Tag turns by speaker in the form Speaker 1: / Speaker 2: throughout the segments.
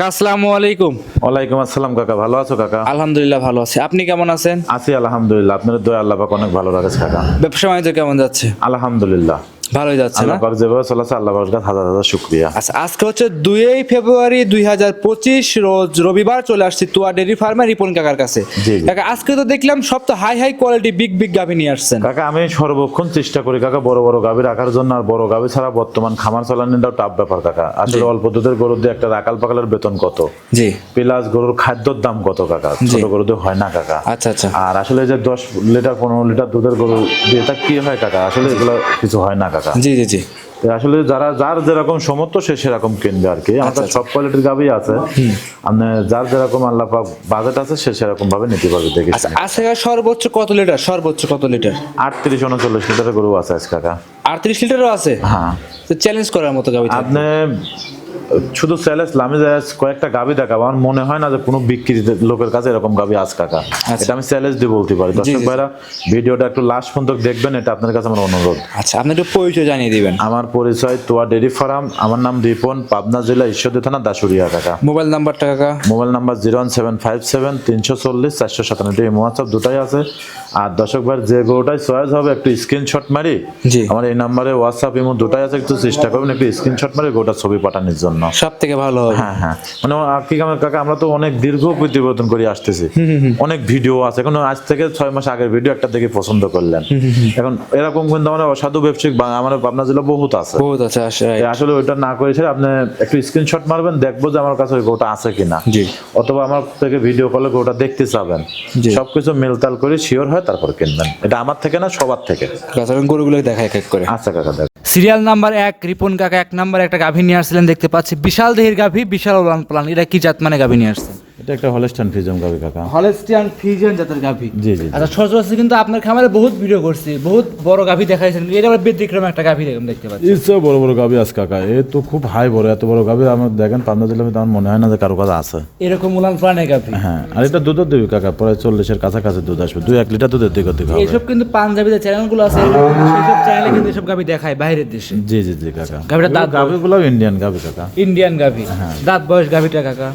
Speaker 1: কাকা আসসালামু আলাইকুম।
Speaker 2: ওয়ালাইকুম আসসালাম কাকা ভালো আছো কাকা?
Speaker 1: আলহামদুলিল্লাহ ভালো আছি। আপনি কেমন আছেন?
Speaker 2: আছি আলহামদুলিল্লাহ। আপনার দয়া আল্লাহ পাক অনেক ভালো রাখেছে কাকা।
Speaker 1: ব্যবসা বাণিজ্য কেমন যাচ্ছে?
Speaker 2: আলহামদুলিল্লাহ।
Speaker 1: ভালোই যাচ্ছে না?
Speaker 2: আল্লাহ পাক যেভাবে চলেছে আল্লাহ পাকের কাছে হাজার হাজার শুক্রিয়া।
Speaker 1: আচ্ছা আজকে হচ্ছে দুই ফেব্রুয়ারি দুই হাজার পঁচিশ রোজ রবিবার চলে আসছি তুয়া ডেরি ফার্মে রিপন কাকার কাছে। কাকা আজকে তো দেখলাম সব তো high high quality big big গাভি নিয়ে আসছেন।
Speaker 2: কাকা আমি সর্বক্ষণ চেষ্টা করি কাকা বড় বড় গাভী রাখার জন্য আর বড় গাভী ছাড়া বর্তমান খামার চালানোটাও টাফ ব্যাপার কাকা। আসলে অল্প দুধের গরুর দিয়ে একটা রাকাল পাকালের বেতন কত?
Speaker 1: জি।
Speaker 2: প্লাস গরুর খাদ্যর দাম কত কাকা? ছোট গরু দিয়ে হয় না কাকা।
Speaker 1: আচ্ছা আচ্ছা।
Speaker 2: আর আসলে যে দশ লিটার পনেরো লিটার দুধের গরু দিয়ে তা কি হয় কাকা? আসলে এগুলো কিছু হয় না কাকা।
Speaker 1: জি জি জি।
Speaker 2: আসলে যারা যার যেরকম সমর্থ সে সেরকম কিনবে আর কি। আমাদের সব কোয়ালিটির গাবি আছে। আপনি যার যেরকম আল্লাহ পাক বাজেট আছে সে সেরকম ভাবে নিতে পারবে দেখি
Speaker 1: আচ্ছা আজকে সর্বোচ্চ কত লিটার সর্বোচ্চ কত লিটার
Speaker 2: আটত্রিশ উনচল্লিশ লিটারের গরু আছে আজ কাকা
Speaker 1: আটত্রিশ লিটারও আছে?
Speaker 2: হ্যাঁ।
Speaker 1: তো চ্যালেঞ্জ করার মতো গাবি
Speaker 2: আপনি শুধু চ্যালেঞ্জ লামে যায় কয়েকটা গাভি দেখাবো। আমার মনে হয় না যে কোনো বিক্রি লোকের কাছে এরকম গাভি আজ কাকা। এটা আমি চ্যালেঞ্জ দিয়ে বলতে পারি। দর্শক। ভাইরা ভিডিওটা একটু লাস্ট পর্যন্ত দেখবেন এটা আপনার কাছে আমার অনুরোধ।
Speaker 1: আচ্ছা আপনি একটু পরিচয় জানিয়ে দিবেন।
Speaker 2: আমার পরিচয় তোয়া ডেরি ফার্ম আমার নাম রিপন পাবনা জেলা ঈশ্বরদী থানা দাসুরিয়া কাকা।
Speaker 1: মোবাইল নাম্বারটা কাকা?
Speaker 2: Mobile number zero one seven five seven তিনশো চল্লিশ চারশো সাতান্ন। এই হোয়াটসঅ্যাপ দুটাই আছে। আর দর্শক ভাই যে গরুটাই চয়েস হবে একটু স্ক্রিনশট মারি।
Speaker 1: জি।
Speaker 2: আমার এই নাম্বারে হোয়াটসঅ্যাপ ইমো দুটাই আছে একটু চেষ্টা করবেন একটু স্ক্রিনশট মারি গোটা ছবি পাঠানোর জন্য।
Speaker 1: সব থেকে ভালো
Speaker 2: হ্যাঁ হ্যাঁ। মানে কি আমার কাকা আমরা তো অনেক দীর্ঘ প্রতিবেদন করে আসতেছি। অনেক ভিডিও আছে। এখন আজ থেকে ছয় মাস আগের ভিডিও একটা দেখে পছন্দ করলেন। এখন এরকম কিন্তু আমার অসাধু ব্যবসায়িক আমার পাবনা জেলা বহুত আছে।
Speaker 1: বহুত আছে
Speaker 2: আসলে ওইটা না করে ছেড়ে আপনি একটু স্ক্রিনশট মারবেন দেখব যে আমার কাছে ওই গোটা আছে কিনা।
Speaker 1: জি।
Speaker 2: অথবা আমার থেকে ভিডিও কলে গোটা দেখতে চাবেন। সবকিছু মেলতাল করে শিওর হয় তারপর কিনবেন। এটা আমার থেকে না সবার থেকে।
Speaker 1: গরুগুলো দেখা এক এক করে।
Speaker 2: আচ্ছা কাকা দেখ।
Speaker 1: সিরিয়াল নাম্বার এক, রিপন কাকা এক নাম্বার একটা গাভী নিয়ে আসছিলেন, দেখতে পাচ্ছি। বিশাল দেহের গাভী, বিশাল প্লান। এটা কি জাত মানে গাভী নিয়ে আসছেন?
Speaker 2: এটা একটা হলস্টান গাবি কাকা।
Speaker 1: হলেস্টিয়ান ফিজিয়ান জাতের গাভী।
Speaker 2: জি জি
Speaker 1: আচ্ছা কিন্তু আপনার খামারে বহুত ভিডিও করছি বহুত বড় গাভী দেখাইছেন এটা আবার ব্যতিক্রম একটা গাভী দেখুন দেখতে পাচ্ছি।
Speaker 2: বড় বড় গাবি আছে কাকা। এ তো খুব হাই বড় এত বড় গাবি আমার দেখেন জেলা আমার মনে হয় না যে কারও কাছে আছে।
Speaker 1: এরকম উলান
Speaker 2: হ্যাঁ আর এটা দুধও দেবে কাকা প্রায় চল্লিশের কাছাকাছি দুধ আসবে দুই এক লিটার দুধের দিকে দিকে হবে।
Speaker 1: এইসব কিন্তু পাঞ্জাবিতে চ্যানেলগুলো আছে সেইসব চ্যানেলে কিন্তু এসব গাভী দেখায় বাইরের দেশে।
Speaker 2: জি জি জি কাকা।
Speaker 1: গাভীটা দাঁত
Speaker 2: গাবিগুলো ইন্ডিয়ান গাবি কাকা।
Speaker 1: ইন্ডিয়ান গাভী। দাঁত বয়স গাভীটা কাকা।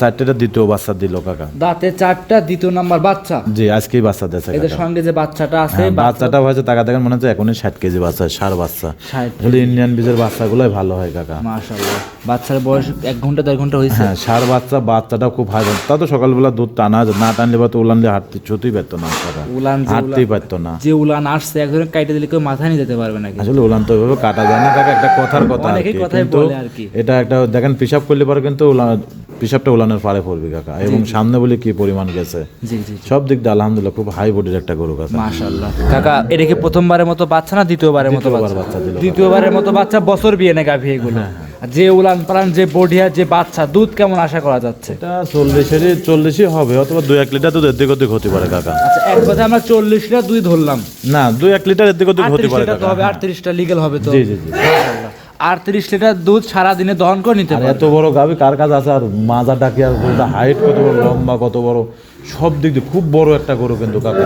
Speaker 2: চারটেটা দ্বিতীয় বাচ্চা দিল কাকা।
Speaker 1: দাঁতে চারটা দ্বিতীয় নাম্বার বাচ্চা।
Speaker 2: জি আজকেই বাচ্চা দিয়েছে
Speaker 1: এদের সঙ্গে যে বাচ্চাটা আছে
Speaker 2: হ্যাঁ, বাচ্চাটা হয়েছে টাকা দেখেন মনে হচ্ছে এখনই ষাট কেজি বাচ্চা সার বাচ্চা।
Speaker 1: 60
Speaker 2: আসলে ইন্ডিয়ান বীজের বাচ্চাগুলোই ভালো হয় কাকা।
Speaker 1: মাশাআল্লাহ। বাচ্চার বয়স এক ঘণ্টা দেড় ঘণ্টা হয়েছে।
Speaker 2: হ্যাঁ সার বাচ্চা বাচ্চাটা খুব হাই। তা তো সকালবেলা দুধ টানা না টানলে বা তো উলানলে হাঁটতে ছুতেই পারতো না কাকা।
Speaker 1: উলান
Speaker 2: হাঁটতেই পারতো না।
Speaker 1: যে উলান আসছে একজন কাইটে দিলে কেউ মাথা নিয়ে যেতে পারবে নাকি
Speaker 2: আসলে উলান তো ওইভাবে কাটা যায় না কাকা একটা কথার কথা আর কি। এটা একটা দেখেন পিসাব করলে পরে কিন্তু উলান পিসাবটা উলানের পারে পড়বে। কাকা এবং সামনে বলে কি পরিমাণ গেছে?
Speaker 1: জি জি
Speaker 2: সব দিক দিয়ে আলহামদুলিল্লাহ খুব হাই বডির একটা গরু কাকা।
Speaker 1: মাশাআল্লাহ। কাকা এটা কি প্রথমবারের মতো বাচ্চা না দ্বিতীয়বারের মতো বাচ্চা?
Speaker 2: দিল
Speaker 1: দ্বিতীয়বারের মতো বাচ্চা বছর বিয়ে না গাভী এগুলো? যে উলান পালান যে বডিয়া যে বাচ্চা দুধ কেমন আশা করা যাচ্ছে?
Speaker 2: এটা চল্লিশই হবে অথবা দুই এক লিটার দুধ এদিক ওদিক হতে পারে কাকা।
Speaker 1: আচ্ছা এক কথা আমরা চল্লিশটা দুই ধরলাম।
Speaker 2: না দুই এক লিটার এদিক ওদিক হতে পারে
Speaker 1: লিটার তো
Speaker 2: কাকা।
Speaker 1: হবে আটত্রিশটা লিগেল হবে তো।
Speaker 2: জি জি জি।
Speaker 1: আটত্রিশ লিটার দুধ সারা দিনে দহন করে নিতে পারে
Speaker 2: এত বড় গাবি কার কাজ আছে? আর মাজা ডাকি আর হাইট কত বড় লম্বা কত বড়? সব দিক দিয়ে খুব বড় একটা গরু কিন্তু কাকা।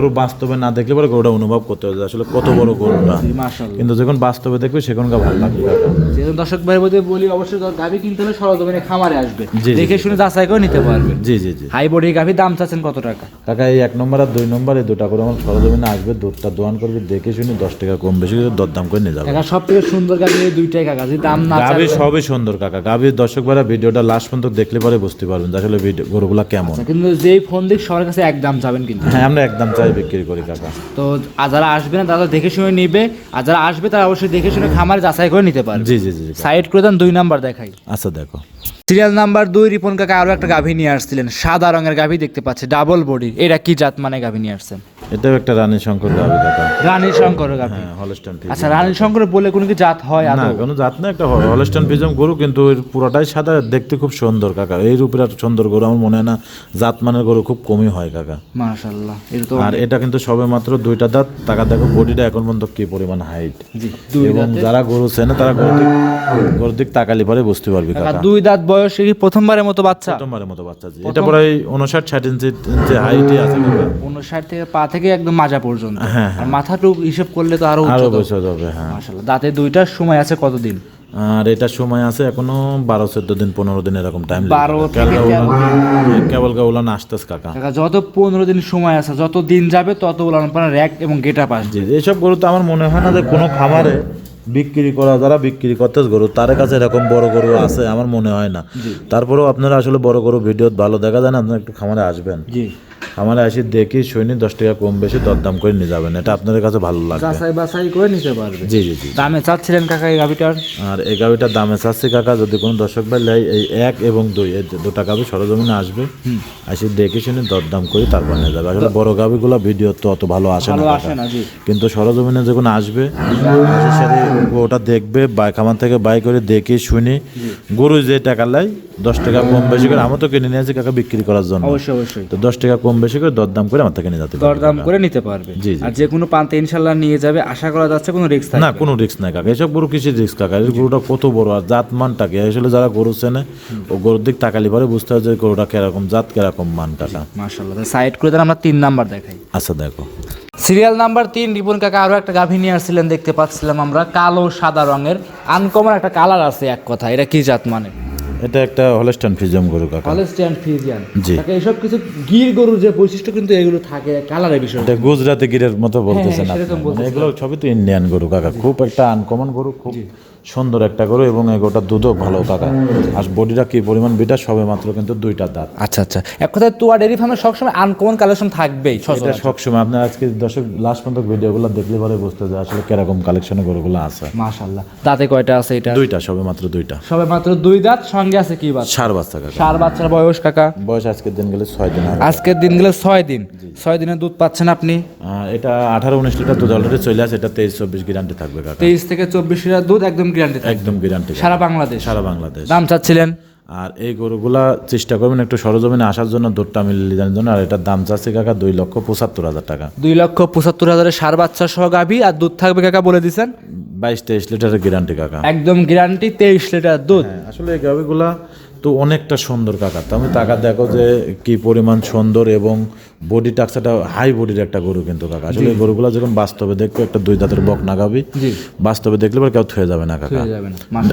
Speaker 2: গরু বাস্তবে না দেখলে পরে গরুটা অনুভব করতে হবে আসলে কত বড় গরুটা। কিন্তু যখন বাস্তবে দেখবে সেখানকার ভালো লাগবে।
Speaker 1: যেহেতু দর্শক ভাই বলতে বলি অবশ্যই গাভী কিনতে হলে সরজমিনে খামারে আসবে। দেখে শুনে যাচাই করে নিতে পারবে।
Speaker 2: জি জি জি।
Speaker 1: হাই বডি গাভী দাম চাচ্ছেন কত টাকা?
Speaker 2: কাকা এই এক নম্বর আর দুই নম্বর এই দুটা করে আমার সরজমিনে আসবে দুধটা দোয়ান করবে দেখে শুনে দশ টাকা কম বেশি করে দরদাম করে নিয়ে যাবে।
Speaker 1: সব থেকে সুন্দর গাভী এই দুইটাই কাকা যদি দাম না
Speaker 2: গাভি সবই সুন্দর কাকা। গাভির দর্শক ভাইরা ভিডিওটা লাস্ট পর্যন্ত দেখলে পরে বুঝতে পারবেন যে আসলে ভিডিও গরুগুলা কেমন।
Speaker 1: কিন্তু যেই ফোন দিক সবার কাছে এক দাম চাবেন কিন্তু।
Speaker 2: হ্যাঁ আমরা একদম চাই। বিক্রি করি কাকা।
Speaker 1: তো আর যারা আসবে না তারা দেখে শুনে নিবে। আর যারা আসবে তারা অবশ্যই দেখে শুনে খামার যাচাই করে নিতে পারবে।
Speaker 2: জি জি জি জি।
Speaker 1: সাইড করে দেন দুই নাম্বার দেখাই।
Speaker 2: আচ্ছা দেখো।
Speaker 1: সিরিয়াল নাম্বার দুই রিপন কাকা আরও একটা গাভী নিয়ে আসছিলেন। সাদা রঙের গাভী দেখতে পাচ্ছে ডাবল বডি এটা কি জাত মানে গাভী নিয়ে আসছেন?
Speaker 2: এটাও একটা রানী শঙ্কর গাভি কাকা
Speaker 1: রানী শঙ্কর গাভী।
Speaker 2: হ্যাঁ হলস্টান
Speaker 1: আচ্ছা রানী শঙ্কর বলে কোনো কি জাত হয়
Speaker 2: না কোনো জাত না একটা হলস্টান ফিজম গরু কিন্তু এর পুরোটাই সাদা দেখতে খুব সুন্দর কাকা। এই রূপের এত সুন্দর গরু আমার মনে হয় না জাত মানের গরু খুব কমই হয় কাকা।
Speaker 1: মাশাআল্লাহ
Speaker 2: আর এটা কিন্তু সবে মাত্র দুইটা দাঁত টাকা দেখো বডিটা এখন পর্যন্ত কি পরিমাণ হাইট এবং যারা গরু চেনে তারা গরুর দিক তাকালি পরে বুঝতে পারবি
Speaker 1: কাকা
Speaker 2: কাকা।
Speaker 1: দুই দাঁত বয়সে কি প্রথমবারের মতো বাচ্চা?
Speaker 2: প্রথমবারের মতো বাচ্চা জি। এটা প্রায় উনষাট ষাট ইঞ্চি যে হাইটই আছে
Speaker 1: উনষাট থেকে পা থেকে একদম মাজা পর্যন্ত।
Speaker 2: হ্যাঁ,
Speaker 1: আর মাথাটুক হিসেব করলে তো
Speaker 2: আরও
Speaker 1: আরও।
Speaker 2: বছর হবে হ্যাঁ।
Speaker 1: মাশাআল্লাহ। দাঁতে দুইটার সময় আছে কতদিন?
Speaker 2: আর এটা সময় আছে এখনও বারো চোদ্দ দিন পনেরো দিন এরকম টাইম কেবল কেবল আসতেছে কাকা।
Speaker 1: কাকা যত পনেরো দিন সময় আছে যত দিন যাবে তত উলান র্যাক এবং গেটা পাস
Speaker 2: জি এইসব গরু তো আমার মনে হয় না যে কোনো খামারে বিক্রি করা যারা বিক্রি করতে গরু তার কাছে এরকম বড় গরু আছে আমার মনে হয় না। তারপরেও আপনারা আসলে বড় গরু ভিডিও ভালো দেখা যায় না আপনারা একটু খামারে আসবেন।
Speaker 1: জি।
Speaker 2: খামারে আসি দেখি শুনি দশ টাকা কম বেশি দরদাম করে নিয়ে যাবেন। এটা আপনাদের কাছে ভালো লাগবে।
Speaker 1: যাচাই বাছাই করে নিতে পারবে।
Speaker 2: জি জি জি
Speaker 1: দামে চাচ্ছিলেন কাকা এই গাভিটার?
Speaker 2: আর এই গাভিটার দামে চাচ্ছি কাকা যদি কোনো দর্শক ভাই লেয় এই এক এবং দুই এই দুটা গাভি সরজমিনে আসবে আসি দেখে শুনে দরদাম করে তারপর নিয়ে যাবে। আসলে বড় গাভিগুলো ভিডিও তো অত ভালো আসে না
Speaker 1: আসে না জি।
Speaker 2: কিন্তু সরজমিনে যখন আসবে ওটা দেখবে বাই খামার থেকে বাই করে দেখে শুনে গরু যে টাকা লাই দশ টাকা কম বেশি করে আমি তো কিনে নিয়ে আসি কাকা বিক্রি করার জন্য।
Speaker 1: অবশ্যই অবশ্যই।
Speaker 2: তো দশ টাকা কম বেশি করে দরদাম করে আমার থেকে নিয়ে যেতে
Speaker 1: দরদাম করে নিতে পারবে। আর যে কোনো পান্তে ইনশাল্লাহ নিয়ে যাবে আশা করা যাচ্ছে কোনো রিস্ক
Speaker 2: না কোনো রিস্ক নাই কাকা। এসব গরু কিসের রিস্ক কাকা? এই গরুটা কত বড় আর জাত মানটাকে আসলে যারা গরু চেনে ও গরুর দিক তাকালি পরে বুঝতে হবে যে গরুটা কীরকম জাত কীরকম মান কাকা।
Speaker 1: মাশাল্লাহ সাইড করে দেন আমরা তিন নাম্বার দেখাই।
Speaker 2: আচ্ছা দেখো।
Speaker 1: সিরিয়াল নাম্বার তিন রিপন কাকা আরও একটা গাভী নিয়ে আসছিলেন দেখতে পাচ্ছিলাম আমরা। কালো সাদা রঙের আনকমন একটা কালার আছে এক কথা এটা কি জাত মানে?
Speaker 2: এটা একটা হলস্টান ফ্রিজিয়াম গরু কাকা।
Speaker 1: হলস্টান ফ্রিজিয়াম
Speaker 2: জি।
Speaker 1: কাকা এইসব কিছু গির গরুর যে বৈশিষ্ট্য কিন্তু এগুলো থাকে কালারের বিষয়।
Speaker 2: এটা গুজরাটি গিরের মতো বলতেছেন
Speaker 1: হ্যাঁ,
Speaker 2: আপনি। মানে এগুলো সবই তো ইন্ডিয়ান গরু কাকা। খুব একটা আনকমন গরু খুব সুন্দর একটা গরু এবং এগোটা দুধও ভালো কাকা। আর বডিটা কি পরিমাণ বিটা? সবে মাত্র কিন্তু দুইটা দাঁত।
Speaker 1: আচ্ছা আচ্ছা। এক কথায় তোয়া ডেরি ফার্মে সবসময় আনকমন কালেকশন থাকবেই
Speaker 2: এটা সবসময়। আপনার আজকে দর্শক লাস্ট পর্যন্ত ভিডিওগুলো দেখলে পরে বুঝতে যে আসলে কীরকম কালেকশনের গরুগুলো আছে।
Speaker 1: মাশাল্লাহ দাঁতে কয়টা আছে এটা?
Speaker 2: দুইটা সবে মাত্র দুইটা।
Speaker 1: সবে মাত্র দুই দাঁত সঙ্গে আছে কি বাচ্চা?
Speaker 2: সার বাচ্চা কাকা।
Speaker 1: চার বাচ্চার বয়স কাকা?
Speaker 2: বয়স আজকের দিন গেলে ছয় দিন হবে।
Speaker 1: আজকের দিন গেলে ছয় দিন। ছয় দিনের দুধ পাচ্ছেন আপনি?
Speaker 2: এটা আঠারো উনিশ লিটার দুধ অলরেডি চলে আসে এটা তেইশ চব্বিশ গ্যারান্টি থাকবে কাকা।
Speaker 1: তেইশ থেকে চব্বিশ লিটার দুধ একদম গ্যারান্টি
Speaker 2: একদম গ্যারান্টি
Speaker 1: সারা বাংলাদেশ।
Speaker 2: সারা বাংলাদেশ।
Speaker 1: দাম চাচ্ছিলেন?
Speaker 2: আর এই গরুগুলা চেষ্টা করবেন একটু সরজমিনে আসার জন্য দুধটা মিলিয়ে জন্য। আর এটার দাম চাচ্ছে কাকা দুই লক্ষ পঁচাত্তর হাজার টাকা।
Speaker 1: দুই লক্ষ পঁচাত্তর হাজারের সার বাচ্চা সহ গাভী আর দুধ থাকবে কাকা বলে দিছেন?
Speaker 2: বাইশ তেইশ লিটারের গ্যারান্টি কাকা।
Speaker 1: একদম গ্যারান্টি তেইশ লিটার দুধ।
Speaker 2: হ্যাঁ, আসলে এই গাভিগুলা তো অনেকটা সুন্দর কাকা। তুমি টাকা দেখো যে কি পরিমাণ সুন্দর এবং বডি টাক্সাটা হাই বডির একটা গরু কিন্তু কাকা। আসলে গরুগুলা যখন বাস্তবে দেখবে একটা দুই দাঁতের বক না গাবি বাস্তবে দেখলে পরে কেউ থুয়ে যাবে না কাকা।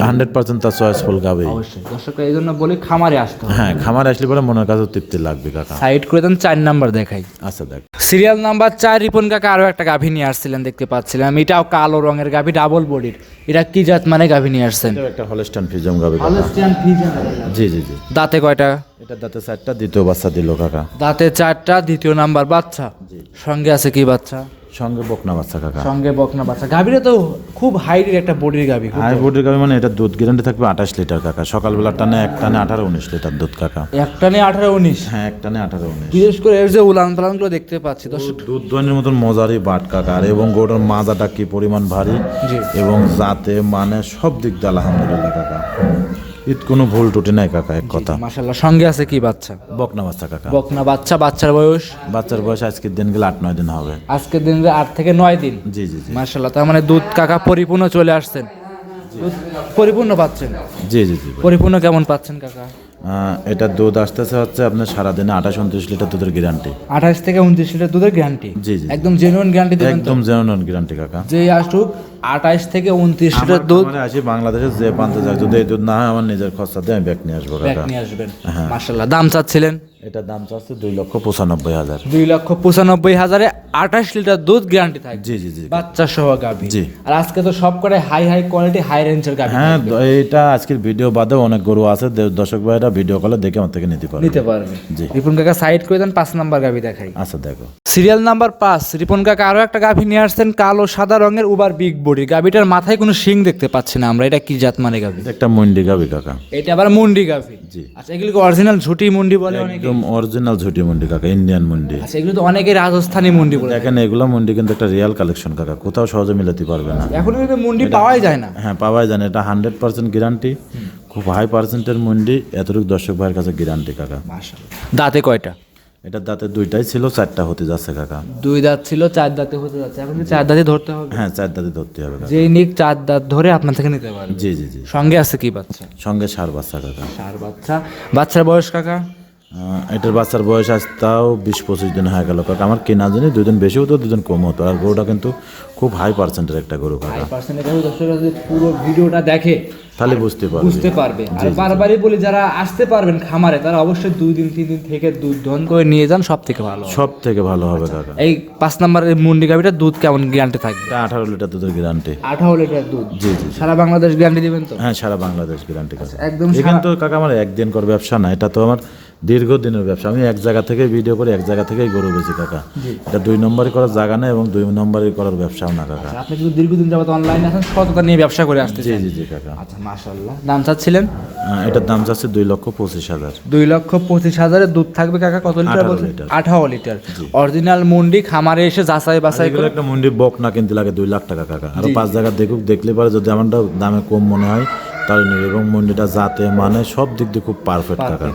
Speaker 2: হান্ড্রেড পার্সেন্ট তার চয়েসফুল গাবি।
Speaker 1: অবশ্যই এই জন্য বলি খামারে আসতে
Speaker 2: হ্যাঁ খামার আসলে পরে মনের কাছে তৃপ্তি লাগবে কাকা।
Speaker 1: সাইড করে দেন চার নাম্বার দেখাই।
Speaker 2: আচ্ছা দেখ।
Speaker 1: সিরিয়াল নাম্বার চার রিপন কাকা আরও একটা গাভী নিয়ে আসছিলেন দেখতে পাচ্ছিলাম। এটাও কালো রঙের গাভী ডাবল বডির এটা কি জাত মানে গাভী নিয়ে আসছেন?
Speaker 2: একটা হলস্টান ফিজম গাবি কাকা।
Speaker 1: হলস্টিয়ান ফ্রিজিয়ান
Speaker 2: জি জি জি।
Speaker 1: দাঁতে কয়টা?
Speaker 2: এটা দাঁতে চারটা দ্বিতীয় বাচ্চা দিল কাকা।
Speaker 1: দাঁতে চারটা দ্বিতীয় নাম্বার বাচ্চা। সঙ্গে আছে কি বাচ্চা?
Speaker 2: সঙ্গে বকনা বাচ্চা কাকা।
Speaker 1: সঙ্গে বকনা বাচ্চা। গাভীরা তো খুব হাইটের একটা বডির গাভী
Speaker 2: হাই বডির গাবি মানে এটা দুধ গ্যারান্টি থাকবে আঠাশ লিটার কাকা। সকালবেলা টানে এক টানে আঠারো উনিশ লিটার দুধ কাকা।
Speaker 1: একটা নিয়ে আঠারো উনিশ?
Speaker 2: হ্যাঁ এক টানে আঠারো উনিশ।
Speaker 1: বিশেষ করে এর যে উলান পালানগুলো দেখতে পাচ্ছি দর্শক।
Speaker 2: দুধ দইনের মতন মজারই বাট কাকার এবং গোটার মাজাটা কি পরিমাণ ভারী? এবং জাতে মানে সব দিক দিয়ে আলহামদুলিল্লাহ কাকা। ঈদ কোনো ভুল টুটি নাই কাকা এক কথা।
Speaker 1: মাশাল্লাহ সঙ্গে আছে কি বাচ্চা?
Speaker 2: বকনা বাচ্চা কাকা।
Speaker 1: বকনা বাচ্চা বাচ্চার বয়স?
Speaker 2: বাচ্চার বয়স আজকের দিন গেলে আট নয় দিন হবে।
Speaker 1: আজকের দিন গেলে আট থেকে নয় দিন?
Speaker 2: জি জি জি।
Speaker 1: মাশাল্লাহ তার মানে দুধ কাকা পরিপূর্ণ চলে আসছেন। পরিপূর্ণ পাচ্ছেন।
Speaker 2: জি জি জি।
Speaker 1: পরিপূর্ণ কেমন পাচ্ছেন কাকা?
Speaker 2: এটা দুধ আসতেছে হচ্ছে আপনার সারাদিনে আঠাশ উনত্রিশ লিটার দুধের গ্যারান্টি
Speaker 1: আঠাশ থেকে উনত্রিশ লিটার দুধের গ্যারান্টি
Speaker 2: জি, জি।
Speaker 1: একদম জেনুইন গ্যারান্টি দেবেন
Speaker 2: একদম জেনুইন গ্যারান্টি কাকা।
Speaker 1: যে আসুক আঠাশ থেকে উনত্রিশ লিটার দুধ
Speaker 2: মানে আসি বাংলাদেশে যে পান্তে যায় যদি এই দুধ না হয় আমার নিজের খরচা দিয়ে আমি ব্যাগ নিয়ে আসব
Speaker 1: ব্যাগ
Speaker 2: ব্যাক
Speaker 1: নিয়ে আসবেন।
Speaker 2: হ্যাঁ।
Speaker 1: মার্শাল্লাহ দাম চাচ্ছিলেন?
Speaker 2: এটা দাম চাচ্ছে দুই লক্ষ পঁচানব্বই হাজার।
Speaker 1: দুই লক্ষ পঁচানব্বই হাজারে আঠাশ লিটার দুধ গ্যারান্টি থাকে
Speaker 2: জি জি জি
Speaker 1: বাচ্চা সহ গাভী।
Speaker 2: জি।
Speaker 1: আর আজকে তো সব করে হাই হাই কোয়ালিটি হাই রেঞ্জের গাভী
Speaker 2: হ্যাঁ এটা আজকের ভিডিও বাদে অনেক গরু আছে দর্শক ভাইরা ভিডিও কলে দেখে আমার থেকে নিতে পারবে।
Speaker 1: নিতে পারবে।
Speaker 2: জি।
Speaker 1: রিপন কাকা সাইড করে দেন পাঁচ নাম্বার গাভী দেখাই।
Speaker 2: আচ্ছা দেখো।
Speaker 1: সিরিয়াল নাম্বার পাঁচ রিপন কাকা আরও একটা গাভী নিয়ে আসছেন কালো সাদা রঙের উবার বিগ বডি। গাভীটার মাথায় কোনো শিং দেখতে পাচ্ছি না আমরা এটা কি জাত মানে গাভী?
Speaker 2: একটা মন্ডি গাবি কাকা।
Speaker 1: এটা আবার মুন্ডি গাভী?
Speaker 2: জি।
Speaker 1: আচ্ছা এগুলো অরিজিনাল ঝুটি মুন্ডি বলে অনেকে
Speaker 2: একদম অরিজিনাল ঝুটি মন্ডি কাকা ইন্ডিয়ান মন্ডি।
Speaker 1: আচ্ছা এগুলো তো অনেকে রাজস্থানি মুন্ডি বলে।
Speaker 2: দেখেন এগুলো মন্ডি কিন্তু একটা রিয়াল কালেকশন কাকা কোথাও সহজে মিলাতে পারবে না।
Speaker 1: এখন কিন্তু মুন্ডি পাওয়াই যায় না।
Speaker 2: হ্যাঁ পাওয়াই যায় না এটা হান্ড্রেড পার্সেন্ট গ্যারান্টি খুব হাই পার্সেন্টের মন্ডি এতটুকু দর্শক ভাইয়ের কাছে গ্যারান্টি কাকা।
Speaker 1: মাশাআল্লাহ। দাঁতে কয়টা?
Speaker 2: এটার দাঁতে দুইটাই ছিল চারটা হতে যাচ্ছে কাকা।
Speaker 1: দুই দাঁত ছিল চার দাঁতে হতে যাচ্ছে। এখন চার দাঁতে ধরতে হবে?
Speaker 2: হ্যাঁ চার দাঁতে ধরতে হবে
Speaker 1: যে নিক চার দাঁত ধরে আপনার থেকে নিতে পারবে।
Speaker 2: জি জি জি।
Speaker 1: সঙ্গে আছে কি বাচ্চা?
Speaker 2: সঙ্গে সার বাচ্চা কাকা।
Speaker 1: সার বাচ্চা। বাচ্চার বয়স কাকা?
Speaker 2: এটার বাচ্চার বয়স আজ তাও বিশ পঁচিশ দিন হয়ে গেল কাকা। আমার কেনা জানি দুজন বেশি হতো দুজন কম হতো। আর গরুটা কিন্তু খুব হাই পার্সেন্টের একটা গরু কাকা
Speaker 1: পার্সেন্টের কাছে দর্শকরা যদি পুরো ভিডিওটা দেখে
Speaker 2: তাহলে বুঝতে পারবে।
Speaker 1: বুঝতে পারবে। আর বারবারই বলি যারা আসতে পারবেন খামারে তারা অবশ্যই দুই দিন তিন দিন থেকে দুধ দহন করে নিয়ে যান সব থেকে ভালো
Speaker 2: সব থেকে ভালো হবে কাকা।
Speaker 1: এই পাঁচ নম্বরের মুন্ডি গাভিটা দুধ কেমন গ্যারান্টি থাকবে?
Speaker 2: আঠারো লিটার দুধের গ্যারান্টি
Speaker 1: আঠারো লিটার দুধ?
Speaker 2: জি জি
Speaker 1: সারা বাংলাদেশ গ্যারান্টি দিবেন তো?
Speaker 2: হ্যাঁ সারা বাংলাদেশ গ্যারান্টি কাকা।
Speaker 1: একদম
Speaker 2: এখানে তো কাকা আমার একদিন কর ব্যবসা না এটা তো আমার দীর্ঘদিনের ব্যবসা। আমি এক জায়গা থেকে ভিডিও করে এক জায়গা থেকেই গরু বেশি কাকা। এটা দুই নম্বরে করার জায়গা না এবং দুই নম্বরই করার ব্যবসাও না কাকা
Speaker 1: আপনি কিন্তু দীর্ঘদিন যাবত অনলাইনে আছেন সততা নিয়ে ব্যবসা করে আসতে
Speaker 2: জি জি জি কাকা।
Speaker 1: আচ্ছা মাশাল্লাহ দাম চাচ্ছিলেন?
Speaker 2: এটার দাম যাচ্ছে দুই লক্ষ পঁচিশ হাজার।
Speaker 1: দুই লক্ষ পঁচিশ হাজারের দুধ থাকবে কাকা কত লিটার
Speaker 2: আঠারো লিটার।
Speaker 1: অরিজিনাল মুন্ডি খামারে এসে যাচাই বাছাই করে
Speaker 2: একটা মন্ডির বক না কিনতে লাগে দুই লাখ টাকা কাকা। আরও পাঁচ জায়গা দেখুক দেখলে পারে যদি আমারটা দামে কম মনে হয় তাহলে নেবে এবং মন্ডিটা যাতে মানে সব দিক দিয়ে খুব পারফেক্ট কাকা।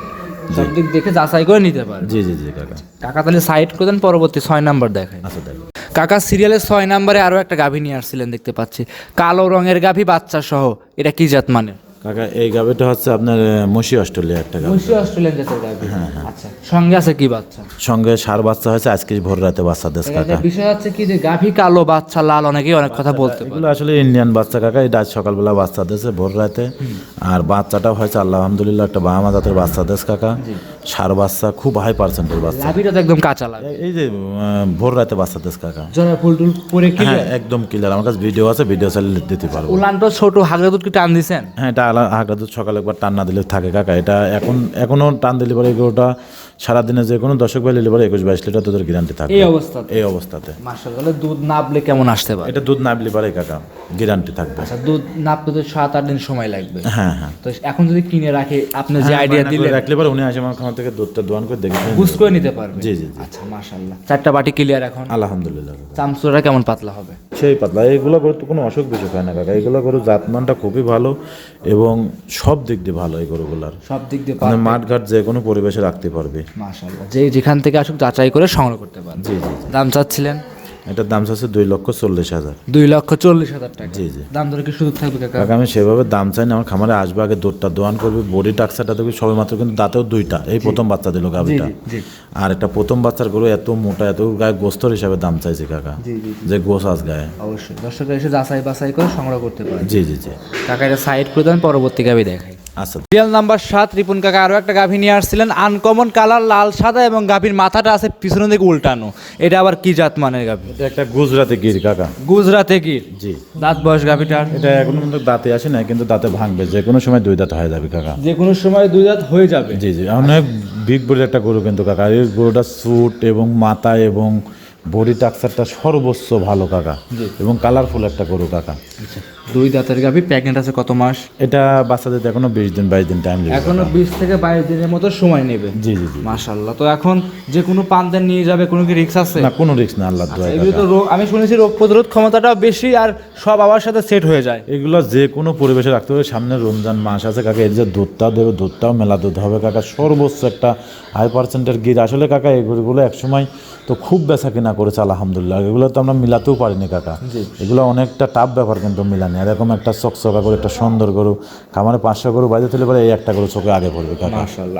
Speaker 1: সব দিক দেখে যাচাই করে নিতে পারে
Speaker 2: জি জি জি কাকা।
Speaker 1: কাকা তাহলে সাইড করে দেন পরবর্তী ছয় নাম্বার দেখায়
Speaker 2: আচ্ছা দেখ।
Speaker 1: কাকা সিরিয়ালের ছয় নাম্বারে আরও একটা গাভী নিয়ে আসছিলেন দেখতে পাচ্ছি। কালো রঙের গাভী বাচ্চা সহ এটা কি জাত মানে
Speaker 2: কাকা এই গাবিটা হচ্ছে আপনার মসি অস্ট্রেলিয়া একটা গাবি
Speaker 1: মুন্সি অস্ট্রেলিয়ান জাতের গাভী? আচ্ছা সঙ্গে আছে কি বাচ্চা?
Speaker 2: সঙ্গে সার বাচ্চা হয়েছে আজকে ভোর রাতে বাচ্চা দেশ কাকা।
Speaker 1: বিষয় হচ্ছে কি যে গাভী কালো বাচ্চা লাল অনেকেই অনেক কথা বলতে পারে।
Speaker 2: এগুলো আসলে ইন্ডিয়ান বাচ্চা কাকা এটা আজ সকালবেলা বাচ্চা দিয়েছে ভোর রাতে। আর বাচ্চাটাও হয়েছে আল্লাহ আলহামদুলিল্লাহ একটা বাহামা জাতের বাচ্চা দেশ কাকা। সার বাচ্চা খুব হাই পার্সেন্টের বাচ্চা।
Speaker 1: লাভিটা তো একদম কাঁচা লাগে
Speaker 2: এই যে ভোর রাতে বাচ্চা দেশ কাকা।
Speaker 1: জরা ফুল টুল পরে কি
Speaker 2: হ্যাঁ একদম ক্লিয়ার আমার কাছে ভিডিও আছে ভিডিও চাইলে দিতে পারব।
Speaker 1: উলানটা ছোট হাগরা দুধ কি টান দিছেন?
Speaker 2: হ্যাঁ এটা হাগরা দুধ সকালে একবার টান না দিলে থাকে কাকা। এটা এখন এখনও টান দিলে পরে এগুলোটা সারাদিনে যে কোনো দশক নিলে পরে একুশ বাইশ লিটার দুধের গ্যারান্টি থাকবে।
Speaker 1: এই অবস্থাতে?
Speaker 2: এই অবস্থাতে।
Speaker 1: মাসাল্লাহ দুধ নাপলে কেমন আসতে পারে?
Speaker 2: এটা দুধ না দিলে পরে কাকা গ্যারান্টি থাকবে।
Speaker 1: আচ্ছা দুধ নাপতে তো সাত আট দিন সময় লাগবে।
Speaker 2: হ্যাঁ হ্যাঁ।
Speaker 1: তো এখন যদি কিনে রাখে আপনি যে আইডিয়া
Speaker 2: করে
Speaker 1: দিলেন।
Speaker 2: রাখলে পরে উনি আসে আমার খামার থেকে দুধটা দোয়ান করে দেখে
Speaker 1: বুঝ করে নিতে পারবে।
Speaker 2: জি জি
Speaker 1: আচ্ছা মাশাল্লাহ চারটা বাটি ক্লিয়ার এখন।
Speaker 2: আলহামদুলিল্লাহ।
Speaker 1: চামচুরা কেমন পাতলা হবে?
Speaker 2: সেই পাতলা এইগুলো করে তো কোনো অসুখ বিসুখ হয় না কাকা। এইগুলো গরু জাতমানটা খুবই ভালো এবং সব দিক দিয়ে ভালো এই গরুগুলার।
Speaker 1: সব দিক দিয়ে
Speaker 2: মানে মাঠঘাট যে কোনো পরিবেশে রাখতে পারবে।
Speaker 1: যে যেখান থেকে আসুক যাচাই করে সংগ্রহ করতে পারবে।
Speaker 2: জি জি
Speaker 1: দাম চাচ্ছিলেন?
Speaker 2: এটার দাম আছে দুই লক্ষ চল্লিশ হাজার।
Speaker 1: দুই লক্ষ চল্লিশ হাজার টাকা।
Speaker 2: জি জি।
Speaker 1: দাম ধরে কি সুযোগ থাকবে কাকা?
Speaker 2: আমি সেভাবে দাম চাই না আমার খামারে আসবে আগে দুধটা দোয়ান করবি বডি টাক্সারটা দেখবি সবে মাত্র কিন্তু দাঁতেও দুইটা এই প্রথম বাচ্চা দিল গাভিটা। আর একটা প্রথম বাচ্চার গরু এত মোটা এত গায়ে গোস্তর হিসাবে দাম চাইছে কাকা। যে গোস আস গায়ে।
Speaker 1: অবশ্যই। দর্শকরা এসে যাচাই বাছাই করে সংগ্রহ করতে পারে
Speaker 2: জি জি জি।
Speaker 1: কাকা এটা সাইড করে দেন পরবর্তী গাভি দেখাই।
Speaker 2: আচ্ছা।
Speaker 1: রিয়াল নাম্বার সাত রিপুন কাকা আরও একটা গাভী নিয়ে আসছিলেন। আনকমন কালার লাল সাদা এবং গাভীর মাথাটা আছে পিছনের দিকে উল্টানো। এটা আবার কি জাত মানের গাভী?
Speaker 2: এটা একটা গুজরাতি গির কাকা।
Speaker 1: গুজরাতে গির?
Speaker 2: জি।
Speaker 1: দাঁত বয়স গাভীটার?
Speaker 2: এটা এখনও পর্যন্ত দাঁতে আসে না কিন্তু দাঁতে ভাঙবে। যে কোনো সময় দুই দাঁত হয়ে যাবে কাকা।
Speaker 1: যে কোনো সময় দুই দাঁত হয়ে যাবে?
Speaker 2: জি জি। অনেক বিগ বডির একটা গরু কিন্তু কাকা। এই গরুটা স্যুট এবং মাথা এবং বডি টাক্সারটা সর্বোচ্চ ভালো কাকা। এবং কালারফুল একটা গরু কাকা।
Speaker 1: আচ্ছা। দুই দাঁতের গাভী প্রেগনেন্ট আছে কত মাস?
Speaker 2: এটা বাচ্চাদের এখনও বিশ দিন বাইশ দিন টাইম লাগবে
Speaker 1: এখনও বিশ থেকে বাইশ দিনের মতো সময় নেবে।
Speaker 2: জি জি জি।
Speaker 1: মাশাল্লাহ তো এখন যে কোনো পান্তের নিয়ে যাবে কোনো কি রিক্স আছে?
Speaker 2: না কোনো রিক্স না আল্লাহ দোয়া
Speaker 1: এগুলো তো রোগ আমি শুনেছি রোগ প্রতিরোধ ক্ষমতাটাও বেশি আর সব আবার সাথে সেট হয়ে যায়।
Speaker 2: এগুলো যে কোনো পরিবেশে রাখতে হবে। সামনে রমজান মাস আছে কাকা এর যে দুধটাও দেবে দুধটাও মেলা দুধ হবে কাকা। সর্বোচ্চ একটা হাই পার্সেন্টের গির। আসলে কাকা এই গরুগুলো একসময় তো খুব বেচা কিনা করেছে আলহামদুলিল্লাহ। এগুলো তো আমরা মিলাতেও পারিনি কাকা। এগুলো অনেকটা টাফ ব্যাপার কিন্তু মিলানি। এরকম একটা চকচকা করে একটা সুন্দর গরু। খামারে পাঁচশো গরু বাইরে তুলে পরে এই একটা গরু চোখে আগে পড়বে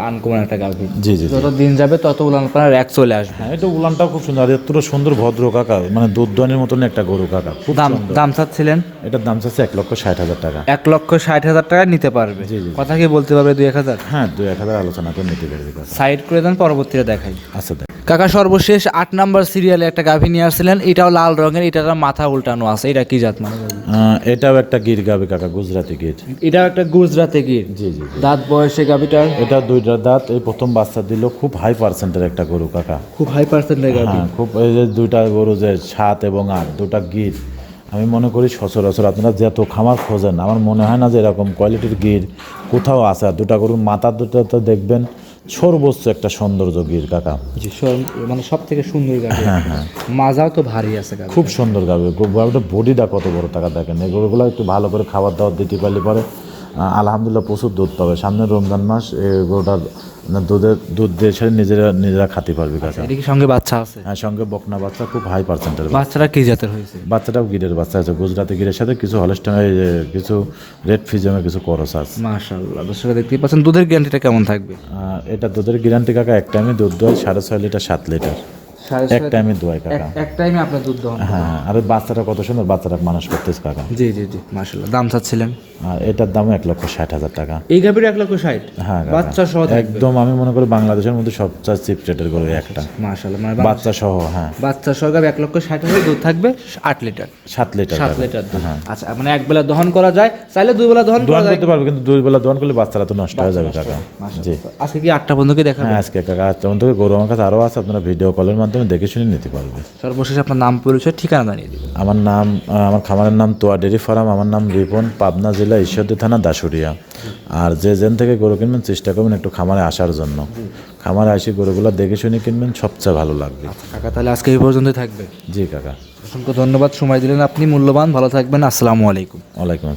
Speaker 1: আনকমন একটা গাভী।
Speaker 2: জি জি।
Speaker 1: যত দিন যাবে তত উলান পালার এক চলে আসবে।
Speaker 2: হ্যাঁ এটা উলানটাও খুব সুন্দর আর এতটা সুন্দর ভদ্র কাকা মানে দুধ দোয়ানের মতন একটা গরু কাকা খুব
Speaker 1: দাম দাম চাচ্ছিলেন?
Speaker 2: এটার দাম চাচ্ছে এক লক্ষ ষাট হাজার টাকা।
Speaker 1: এক লক্ষ ষাট হাজার টাকা নিতে পারবে।
Speaker 2: জি, জি।
Speaker 1: কথা কি বলতে পারবে দুই এক হাজার?
Speaker 2: হ্যাঁ দু এক হাজার আলোচনা করে নিতে পারবে
Speaker 1: সাইড করে দেন পরবর্তীতে দেখাই।
Speaker 2: আচ্ছা দেখ।
Speaker 1: কাকা সর্বশেষ আট নাম্বার সিরিয়ালে একটা গাভী নিয়ে আসছিলেন। এটাও লাল রঙের এটার মাথা উল্টানো আছে। এটা কি জাত মানে
Speaker 2: এটাও একটা গির গাবে কাকা গুজরাটি গির।
Speaker 1: এটাও একটা গুজরাতে গির?
Speaker 2: জি জি
Speaker 1: দাঁত বয়সে গাভীটার
Speaker 2: এটা দুইটা দাঁত এই প্রথম বাচ্চা দিল খুব হাই পার্সেন্টের একটা গরু কাকা।
Speaker 1: খুব হাই পার্সেন্টের গাভী?
Speaker 2: হ্যাঁ খুব এই যে দুইটা গরু যে সাত এবং আট দুটা গির। আমি মনে করি সচরাচর আপনারা যত খামার খোঁজেন আমার মনে হয় না যে এরকম কোয়ালিটির গির কোথাও আছে। আর দুটা গরুর মাথার দুটো তো দেখবেন সর্বোচ্চ একটা সৌন্দর্য গির কাকা
Speaker 1: মানে সব থেকে সুন্দর
Speaker 2: হ্যাঁ হ্যাঁ।
Speaker 1: মাজাও তো ভারী আছে
Speaker 2: খুব সুন্দর গাবে গাবিটা বডিটা কত বড় টাকা দেখেন। এই গরুগুলো একটু ভালো করে খাবার দাবার দিতে পারলে পরে আলহামদুলিল্লাহ প্রচুর দুধ পাবে। সামনে রমজান মাস এই মানে দুধের দুধ দিয়ে ছেড়ে নিজেরা নিজেরা খাতে পারবে কাকা
Speaker 1: এটা কি সঙ্গে বাচ্চা আছে?
Speaker 2: হ্যাঁ সঙ্গে বকনা বাচ্চা খুব হাই পার্সেন্টের
Speaker 1: বাচ্চারা কি জাতের হয়েছে?
Speaker 2: বাচ্চাটাও গিরের বাচ্চা আছে গুজরাটি গিরের সাথে কিছু হলস্টাইন কিছু রেড ফিজেমে কিছু করস আছে।
Speaker 1: মাশাল্লাহ দর্শকরা দেখতেই পাচ্ছেন দুধের গ্যারান্টিটা কেমন থাকবে?
Speaker 2: এটা দুধের গ্যারান্টি কাকা এক টাইমে দুধ দেয় সাড়ে ছয় লিটার সাত লিটার। এক টাইমে দোয়াই কাকা।
Speaker 1: এক- টাইমে আপনার দুধ দহন
Speaker 2: হ্যাঁ আর বাচ্চাটা কত সুন্দর বাচ্চাটা মানুষ করতেছে কাকা।
Speaker 1: জি জি জি মাশাল্লাহ দাম চাচ্ছিলেন?
Speaker 2: আর এটার দাম এক লক্ষ ষাট হাজার টাকা।
Speaker 1: এই গাভীর এক লক্ষ ষাট?
Speaker 2: হ্যাঁ
Speaker 1: বাচ্চা সহ
Speaker 2: একদম আমি মনে করি বাংলাদেশের মধ্যে সবচেয়ে চিপ রেটের গরু একটা।
Speaker 1: মাশাল্লাহ মানে বাচ্চা-
Speaker 2: সহ হ্যাঁ।
Speaker 1: বাচ্চা সহ গাভী এক লক্ষ ষাট হাজার দুধ থাকবে আট লিটার।
Speaker 2: সাত লিটার
Speaker 1: সাত লিটার দুধ। আচ্ছা মানে এক বেলা দহন করা যায় চাইলে দুই বেলা দহন করা
Speaker 2: করতে পারবে কিন্তু দুই বেলা দোয়ান করলে বাচ্চারা তো নষ্ট হয়ে যাবে কাকা। জি।
Speaker 1: আজকে কি আটটা বন্ধুকে দেখাবেন?
Speaker 2: হ্যাঁ আজকে কাকা তেমন থেকে গরু আমার কাছে আরও আছে আপনারা ভিডিও কলের মাধ্যমে দেখে শুনে নিতে পারবে।
Speaker 1: সর্বশেষ আপনার নাম পরিচয় ঠিকানা জানিয়ে দিবেন।
Speaker 2: আমার নাম আমার খামারের নাম তোয়া ডেরি ফার্ম আমার নাম রিপন পাবনা জেলা ঈশ্বরদী থানা দাসুরিয়া আর যে যেন থেকে গরু কিনবেন চেষ্টা করবেন একটু খামারে আসার জন্য। খামারে আসি গরুগুলো দেখে শুনে কিনবেন সবচেয়ে ভালো লাগবে।
Speaker 1: কাকা তাহলে আজকে এই পর্যন্ত থাকবে।
Speaker 2: জি কাকা।
Speaker 1: অসংখ্য ধন্যবাদ সময় দিলেন আপনি মূল্যবান ভালো থাকবেন আসসালামু আলাইকুম।
Speaker 2: ওয়ালাইকুম